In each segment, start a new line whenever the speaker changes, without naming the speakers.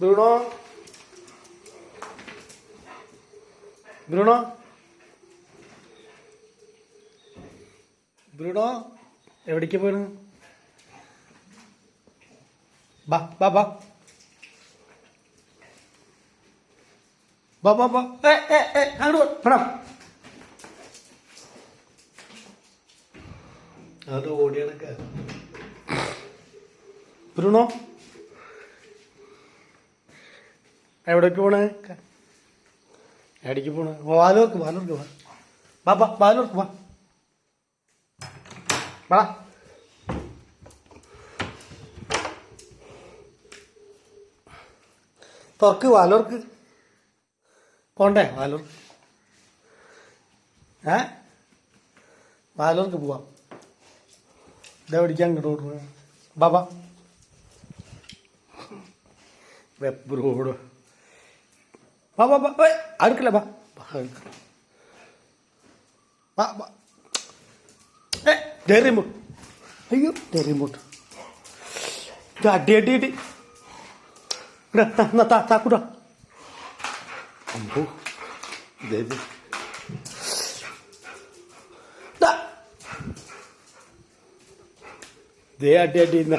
Bruno? ദ്രുണോ Bruno? എവിടേക്ക് പോയി ബാ ബാ ബാ. ബാ ബാ ബാ. ഏ ഏ ഏ അങ്ങോട്ട് പടാം. അത് ബ്രൂണോ? എവിടേക്ക് പോണേ? എവിടേക്ക് പോണേ? വാലോർക്ക് വാലോർക്ക് വാ ബാ ബാ വാലോർക്ക് വാ. വാ. തുറക്ക് വാലോർക്ക്. പോണ്ടേ വാലോർക്ക്. ഏ? വാലോർക്ക് പോവാം. ഇതാ പിടിക്കാൻ ഇങ്ങോട്ട് ഓടുക. ബാബാ. വെപ്പ് റോഡ്. വാ ബാ വാ ഏയ്, അടുക്കല അടുക്കള. വാ വാ ഏ ദേ റിമോട്ട് അയ്യോ ദേ റിമോട്ട് ഇത് അടി അടി അടി. താക്കൂടാ അമ്പോ ദേ ദേ. ദാ. ദേ അടി അടി ഇന്ന.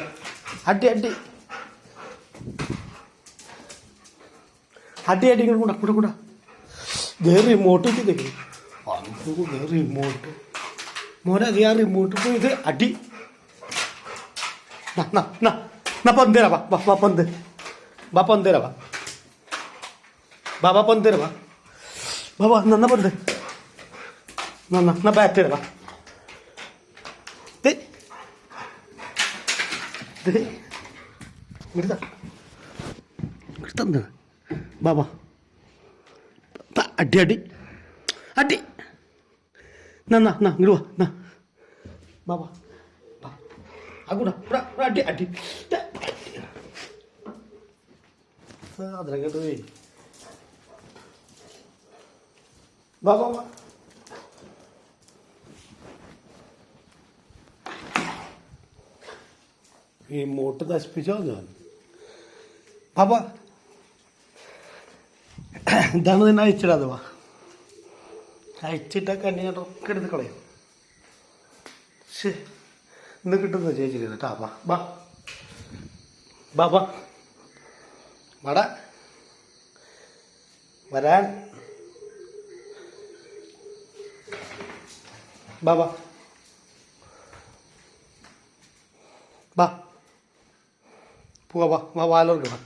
അടി അടി. അടി അടി ഇങ്ങോട്ട് കൂടാ കൂടെ കൂടാ. ദേ റിമോട്ട് ദേ അമ്പോ ദേ റിമോട്ട് മോനെ അത് ആ റിമോട്ട് പോയി ഇത് അടി. പന്തേരാ വാ വാ വാ പന്ത് വാ പന്തേരാ വാ. ബാബാ പന്തേരാ വാ. ബാബാ നന്ന പന്ത് നന്ന നാ ബാറ്റ് വാ ദേ ദേ ഇങ്ങോട്ട് ഇങ്ങോട്ട് തന്നെ ത, അടി അടി. അടി. നാ നാ നാ വാ നാ. ബാബാ അങ്ങോട്ടാ അടി അടി. സാധനം കേട്ടോ പോയി വാ വാ വാ ഈ മോട്ട് നശിപ്പിച്ചോ ഞാൻ? പാപ്പ ഇതാണ് തന്നെ അയച്ചിടാതെ വാ അയച്ചിട്ടൊക്കെ എന്നെ ഞാൻ ഒക്കെ എടുത്ത് കളയും. ഇന്ന് കിട്ടുന്ന ചേച്ചി? കേട്ടാ ബാ ബാ ബാ ബാ വട. വരാൻ. ബാ ബാ വാ. പോവാ വാ വാ വാലോർക്ക് വാ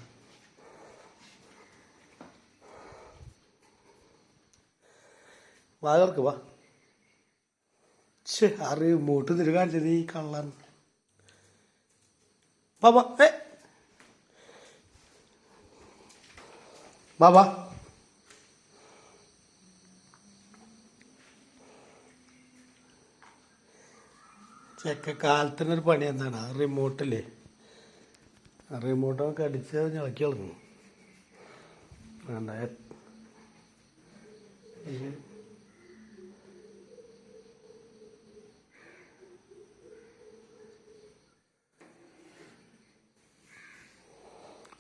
വാലോർക്ക് വാ. ഛേ അറിയ മൂട്ട് തിരുകാണിച്ചത് ഈ കള്ളൻ. വാ വാ ഏ. വാ വാ. ചെക്ക കാലത്തിനൊരു പണി എന്താണ്? റിമോട്ടില്ലേ റിമോട്ടൊക്കെ അടിച്ച് ഞളക്കി കളഞ്ഞു വേണ്ട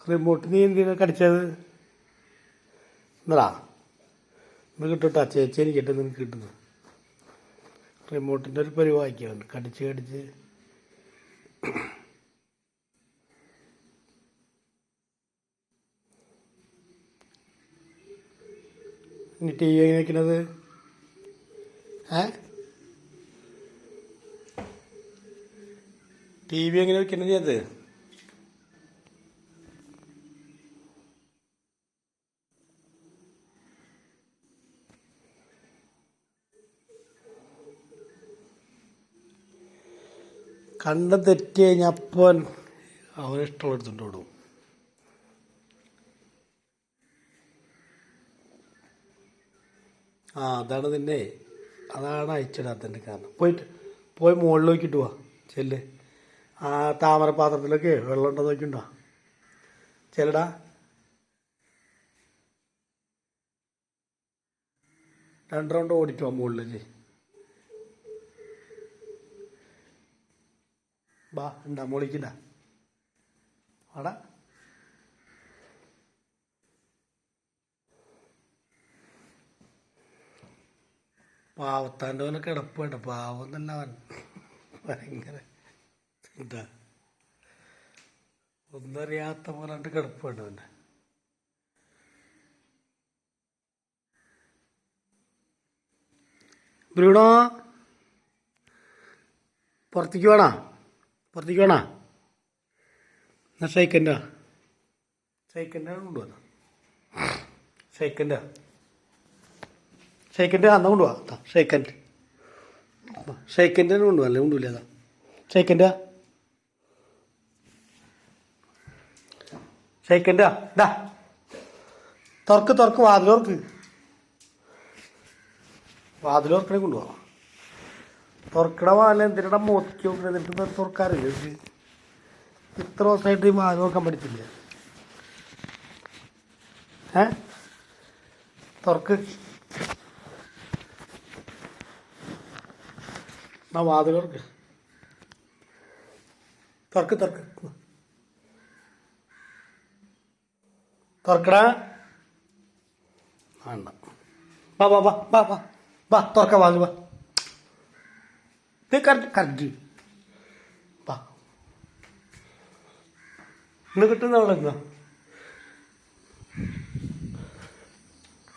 റിമോട്ട് നീ എന്തിനാ കടിച്ചത്? എന്നാ ഇത് കിട്ടട്ടാ ചേച്ചി എനിക്ക് കിട്ടും നിനക്ക് കിട്ടുന്നു റിമോട്ടിന്റെ ഒരു പരിവാക്കിയുണ്ട് കടിച്ച് കടിച്ച്. ഇനി ടി വി എങ്ങനെ വെക്കണത്? ഏ? ടി വി എങ്ങനെ വെക്കണത് അത്? കണ്ട തെറ്റി കഴിഞ്ഞാൽ അപ്പം എടുത്തുകൊണ്ട് വിടും ആ അതാണ് നിന്നെ. അതാണ് അയച്ചിടാത്തതിന്റെ കാരണം. പോയിട്ട് പോയി മുകളിൽ നോക്കിയിട്ട് പോവാ ചെല്ല്. ആ താമര പാത്രത്തിലൊക്കെ വെള്ളം ഉണ്ടോ നോക്കിണ്ടോ ചെല്ലടാ. രണ്ട് റൗണ്ട് ഓടിയിട്ട് പോവാം മുകളിലേക്ക് ബാ ഉണ്ടാ മോളിക്കില്ല പാവത്താന്റെ പോലെ കിടപ്പുണ്ട് പാവം തന്നെ അവൻ. ഭയങ്കര എന്താ ഒന്നറിയാത്ത പോലെ കണ്ട് കിടപ്പുണ്ട് അവന്റെ. ബ്രൂണോ? പുറത്തേക്ക് വേണോ? പുറത്തേക്ക് വേണോ? എന്നാ സൈക്കൻഡാ സൈക്കൻഡാണ് കൊണ്ടുവന്ന. സൈക്കന്റെ സൈക്കന്റെ അന്ന കൊണ്ടുപോവാ സെക്കൻഡ് തന്നെ കൊണ്ടുപോകാം അല്ലേ? കൊണ്ടുപോയില്ല അതാ സെക്കൻഡ് സൈക്കന്റെ ഡാ തുറക്ക് തുറക്ക് വാതിലോർക്ക് വാതിലോർക്കണേ കൊണ്ടുപോവാം തുറക്കണ വാല എന്തിനാ മോത്തിക്ക് എന്നിട്ട് തുറക്കാറില്ല. ഇത്ര ദിവസമായിട്ട് ഈ വാതിൽ നോക്കാൻ പറ്റത്തില്ല. ഏ? തുറക്ക്. ആ വാതിൽ തുറക്ക് തുറക്ക് തുറക്ക് തുറക്കടാ വേണ്ട. വാ വാ വാ വാ വാ. വാ തുറക്ക വാതിൽ വാ. ഇത് കറക്റ്റ് കറക്റ്റ്. വാ. ഇന്ന് കിട്ടുന്ന അവിടെ എന്താ